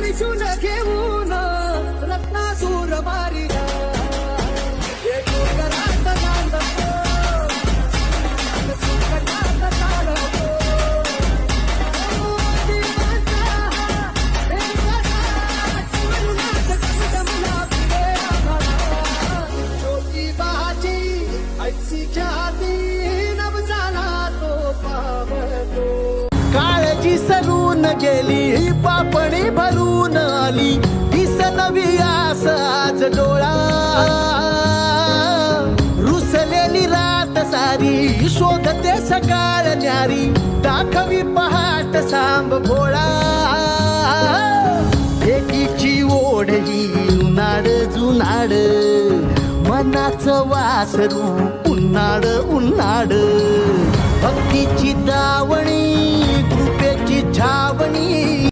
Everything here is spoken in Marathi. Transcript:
त्रिशूल घेऊन रत्नासूर मारिला नवसाला काळजी सरून गेली पापणी भरून डोळा. रुसलेली रात सारी शोधते सकाळ न्यारी. दाखवी पहाट सांब भोळा. एकीची ओढ उन्हाळ जुनाड मनाचं वासरू उन्हाळ उन्हाळ. भक्तीची दावण